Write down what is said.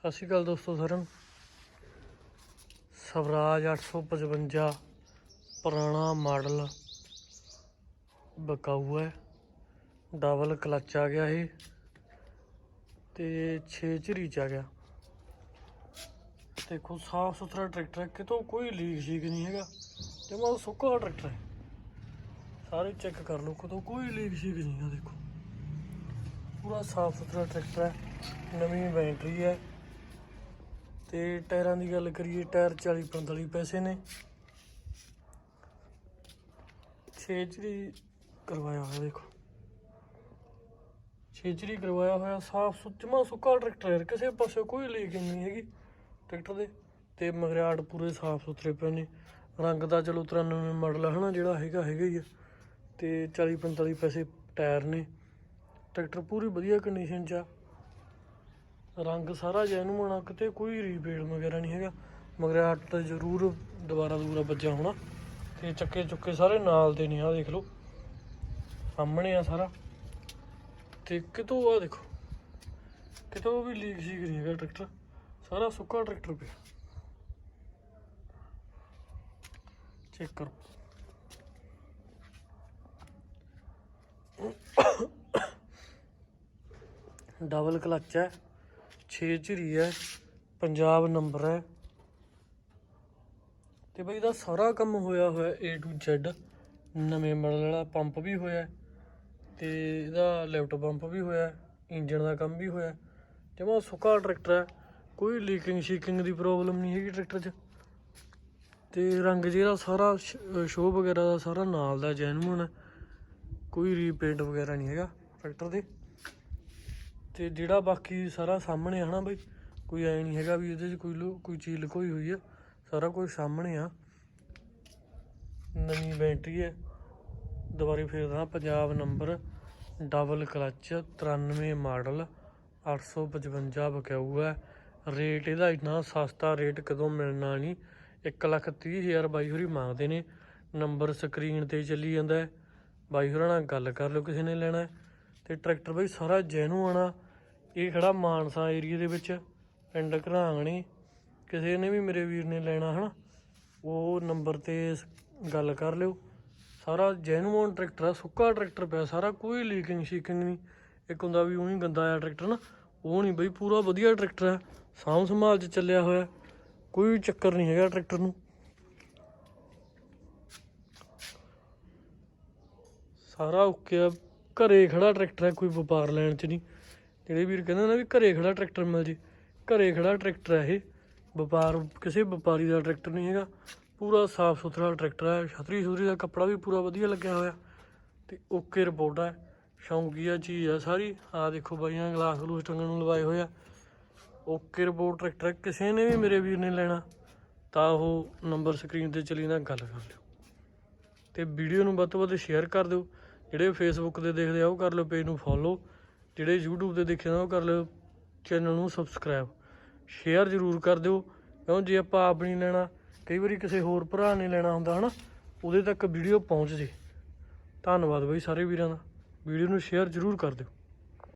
ਸਤਿ ਸ਼੍ਰੀ ਅਕਾਲ ਦੋਸਤੋ ਸਾਰਿਆਂ ਨੂੰ। ਸਵਰਾਜ 855 ਪੁਰਾਣਾ ਮਾਡਲ ਬਕਾਊ ਹੈ। ਡਬਲ ਕਲਚ ਆ ਗਿਆ ਇਹ ਤੇ 6 ਝਰੀ ਚ ਆ ਗਿਆ। ਦੇਖੋ, ਸਾਫ਼ ਸੁਥਰਾ ਟਰੈਕਟਰ ਹੈ, ਕਿਤੋਂ ਕੋਈ ਲੀਕ ਸ਼ੀਕ ਨਹੀਂ ਹੈਗਾ। ਜਮਾ ਸੁੱਕਾ ਟਰੈਕਟਰ ਹੈ। ਸਾਰੇ ਚੈੱਕ ਕਰ ਲਓ, ਕਿਤੋਂ ਕੋਈ ਲੀਕ ਸ਼ੀਕ ਨਹੀਂ ਹੈ ਦੇਖੋ। ਪੂਰਾ ਸਾਫ਼ ਸੁਥਰਾ ਟਰੈਕਟਰ ਹੈ, ਨਵੀਂ ਬੈਟਰੀ ਹੈ। ਤੇ ਟਾਇਰਾਂ ਦੀ ਗੱਲ ਕਰੀਏ, ਟਾਇਰ 40 45 ਪੈਸੇ ਨੇ। ਛੇਜਰੀ ਕਰਵਾਇਆ ਹੋਇਆ, ਦੇਖੋ। ਛੇਚਰੀ ਕਰਵਾਇਆ ਹੋਇਆ, ਸਾਫ਼ ਸੁਥਰਾ ਸੁੱਕਾ ਟਰੈਕਟਰ ਹੈ ਕਿਸੇ ਪਾਸੇ ਕੋਈ ਲੀਕ ਨਹੀਂ ਹੈਗੀ ਟਰੈਕਟਰ ਦੇ। ਤੇ ਮਗਰਿਆੜ ਪੂਰੇ ਸਾਫ਼ ਸੁਥਰੇ ਪਏ ਨੇ। ਰੰਗ ਦਾ ਚਲੋ 93 ਮਾਡਲ ਹੈ ਨਾ ਜਿਹੜਾ ਹੈਗਾ ਹੈਗਾ ਹੀ ਆ। ਤੇ 40 45 ਪੈਸੇ ਟਾਇਰ ਨੇ। ਟਰੈਕਟਰ ਪੂਰੀ ਵਧੀਆ ਕੰਡੀਸ਼ਨ 'ਚ ਆ। ਰੰਗ ਸਾਰਾ ਜੈਨੂਨ ਆ ਕਿਤੇ ਕੋਈ ਰੀਪੇਡ ਵਗੈਰਾ ਨਹੀਂ ਹੈਗਾ। ਮਗਰ ਆਟ ਤਾਂ ਜ਼ਰੂਰ ਦੁਬਾਰਾ ਦੁਬਾਰਾ ਵੱਜਿਆ ਹੋਣਾ। ਤੇ ਚੱਕੇ ਚੁੱਕੇ ਸਾਰੇ ਨਾਲ ਦੇ ਨੇ ਆ ਦੇਖ ਲਓ। ਸਾਹਮਣੇ ਆ ਸਾਰਾ। ਤੇ ਕਿਤੋਂ ਆ ਦੇਖੋ। ਕਿਤੋਂ ਵੀ ਲੀਕ ਸ਼ੀਕ ਨਹੀਂ ਹੈਗਾ ਟਰੈਕਟਰ ਸਾਰਾ ਸੁੱਕਾ ਟਰੈਕਟਰ ਪਿਆ। ਚੈੱਕ ਕਰੋ। ਡਬਲ ਕਲਚ ਹੈ। 6 ਝਰੀ ਹੈ ਪੰਜਾਬ ਨੰਬਰ ਹੈ। ਤੇ ਬਈ ਇਹਦਾ ਸਾਰਾ ਕੰਮ ਹੋਇਆ ਹੋਇਆ A to Z ਨਵੇਂ ਮਾਡਲ ਵਾਲਾ ਪੰਪ ਵੀ ਹੋਇਆ ਹੈ ਤੇ ਇਹਦਾ ਲੈਫਟ ਪੰਪ ਵੀ ਹੋਇਆ ਹੈ, ਇੰਜਨ ਦਾ ਕੰਮ ਵੀ ਹੋਇਆ ਹੈ। ਜਮਾ ਸੁੱਕਾ ਟਰੈਕਟਰ ਹੈ ਕੋਈ ਲੀਕਿੰਗ ਸ਼ੀਕਿੰਗ ਦੀ ਪ੍ਰੋਬਲਮ ਨਹੀਂ ਹੈਗੀ ਟਰੈਕਟਰ 'ਚ। ਤੇ ਰੰਗ ਜਿਹੜਾ ਸਾਰਾ ਸ਼ੋਅ ਵਗੈਰਾ ਦਾ ਸਾਰਾ ਨਾਲ ਦਾ ਜੈਨੂਨ ਹੈ ਕੋਈ ਰੀਪੇਂਟ ਵਗੈਰਾ ਨਹੀਂ ਹੈਗਾ ਟਰੈਕਟਰ ਦੇ। ਤੇ ਜਿਹੜਾ ਬਾਕੀ ਸਾਰਾ ਸਾਹਮਣੇ ਆ ਨਾ ਬਈ, ਕੋਈ ਐ ਨਹੀਂ ਹੈਗਾ ਵੀ ਇਹਦੇ 'ਚ ਕੋਈ ਲੋ- ਕੋਈ ਚੀਜ਼ ਲੁਕੋਈ ਹੋਈ ਆ, ਸਾਰਾ ਕੁਝ ਸਾਹਮਣੇ ਆ। ਨਵੀਂ ਬੈਟਰੀ ਹੈ। ਦੁਬਾਰੇ ਫੇਰ ਦਾ Punjab number double clutch 93 model 855 ਬਕਾਊ ਹੈ। ਰੇਟ ਇਹਦਾ ਇੰਨਾ ਸਸਤਾ, ਰੇਟ ਕਦੋਂ ਮਿਲਣਾ ਨਹੀਂ। 1 ਲੱਖ ਤੀਹ ਹਜ਼ਾਰ ਬਾਈ ਹੋਰੀ ਮੰਗਦੇ ਨੇ। ਨੰਬਰ ਸਕਰੀਨ ਤੇ ਚੱਲੀ ਜਾਂਦਾ ਬਾਈ ਹੋਰਾਂ ਨਾਲ ਗੱਲ ਕਰ ਲਓ, ਕਿਸੇ ਨੇ ਲੈਣਾ ਹੈ। ਤੇ ਟਰੈਕਟਰ ਬਈ ਸਾਰਾ ਜੈਨੂ ਆ ਇਹ ਖੜਾ ਮਾਨਸਾ ਏਰੀਆ ਦੇ ਵਿੱਚ, ਪਿੰਡ ਘਰਾਂਗਣੀ। ਕਿਸੇ ਨੇ ਵੀ ਮੇਰੇ ਵੀਰ ਨੇ ਲੈਣਾ ਹਨਾ, ਉਹ ਨੰਬਰ ਤੇ ਗੱਲ ਕਰ ਲਿਓ। ਸਾਰਾ ਜੈਨੂਨ ਟਰੈਕਟਰ ਆ, ਸੁੱਕਾ ਟਰੈਕਟਰ ਪਿਆ, ਸਾਰਾ ਕੋਈ ਲੀਕਿੰਗ ਸ਼ੀਕਿੰਗ ਨਹੀਂ। ਇੱਕ ਹੁੰਦਾ ਵੀ ਉਹੀ ਗੰਦਾ ਆ ਟਰੈਕਟਰ ਨਾ, ਉਹ ਨਹੀਂ ਬਈ, ਪੂਰਾ ਵਧੀਆ ਟਰੈਕਟਰ ਹੈ ਸਾਂਭ ਸੰਭਾਲ ਚ ਚੱਲਿਆ ਹੋਇਆ, ਕੋਈ ਚੱਕਰ ਨਹੀਂ ਹੈਗਾ ਟਰੈਕਟਰ ਨੂੰ। ਸਾਰਾ ਓਕੇ ਆ। ਘਰੇ ਖੜਾ ਟਰੈਕਟਰ ਹੈ, ਕੋਈ ਵਪਾਰ ਲੈਣ ਚ ਨਹੀਂ। ਜਿਹੜੇ ਵੀਰ ਕਹਿੰਦੇ ਨਾ ਵੀ ਘਰੇ ਖੜਾ ਟਰੈਕਟਰ ਮਿਲ ਜੇ। ਘਰੇ ਖੜਾ ਟਰੈਕਟਰ ਹੈ ਇਹ। ਵਪਾਰ, ਕਿਸੇ ਵਪਾਰੀ ਦਾ ਟਰੈਕਟਰ ਨਹੀਂ ਹੈਗਾ। ਪੂਰਾ ਸਾਫ਼ ਸੁਥਰਾ ਟਰੈਕਟਰ ਹੈ। ਛਤਰੀ ਛੁਤਰੀ ਦਾ ਕੱਪੜਾ ਵੀ ਪੂਰਾ ਵਧੀਆ ਲੱਗਿਆ ਹੋਇਆ। ਤੇ ਓਕੇ ਰਿਪੋਰਟ ਹੈ। ਸ਼ੌਂਕੀਆ ਚੀਜ਼ ਆ ਸਾਰੀ। ਆ ਦੇਖੋ ਬਾਈਆਂ ਗਲਾਸ ਗਲੂਸ ਟੰਗਣ ਨੂੰ ਲਵਾਏ ਹੋਏ ਆ। ਓਕੇ ਰਿਪੋਰਟ ਟਰੈਕਟਰ ਕਿਸੇ ਨੇ ਵੀ ਮੇਰੇ ਵੀਰ ਨੇ ਲੈਣਾ, ਤਾਂ ਉਹ ਨੰਬਰ ਸਕਰੀਨ ਤੇ ਚਲੀ ਨਾ ਗੱਲ ਕਰ ਲਿਓ। ਤੇ ਵੀਡੀਓ ਨੂੰ ਵੱਧ ਤੋਂ ਵੱਧ ਸ਼ੇਅਰ ਕਰ ਦਿਓ। ਜਿਹੜੇ ਫੇਸਬੁੱਕ ਤੇ ਦੇਖਦੇ ਆ, ਉਹ ਕਰ ਲਿਓ ਪੇਜ ਨੂੰ ਫੋਲੋ ਜਿਹੜੇ YouTube ਤੇ ਦੇਖਦੇ ਆ, ਉਹ ਕਰ ਲਿਓ ਚੈਨਲ ਨੂੰ ਸਬਸਕ੍ਰਾਈਬ ਸ਼ੇਅਰ ਜ਼ਰੂਰ ਕਰ ਦਿਓ। ਕਿਉਂ ਜੇ ਆਪਾਂ ਆਪ ਨਹੀਂ ਲੈਣਾ, ਕਈ ਵਾਰੀ ਕਿਸੇ ਹੋਰ ਭਰਾ ਨੇ ਲੈਣਾ ਹੁੰਦਾ, ਹਨਾ? ਉਹਦੇ ਤੱਕ ਵੀਡੀਓ ਪਹੁੰਚ ਜੇ। ਧੰਨਵਾਦ ਬਈ ਸਾਰੇ ਵੀਰਾਂ ਦਾ। ਵੀਡੀਓ ਨੂੰ ਸ਼ੇਅਰ ਜ਼ਰੂਰ ਕਰ ਦਿਓ।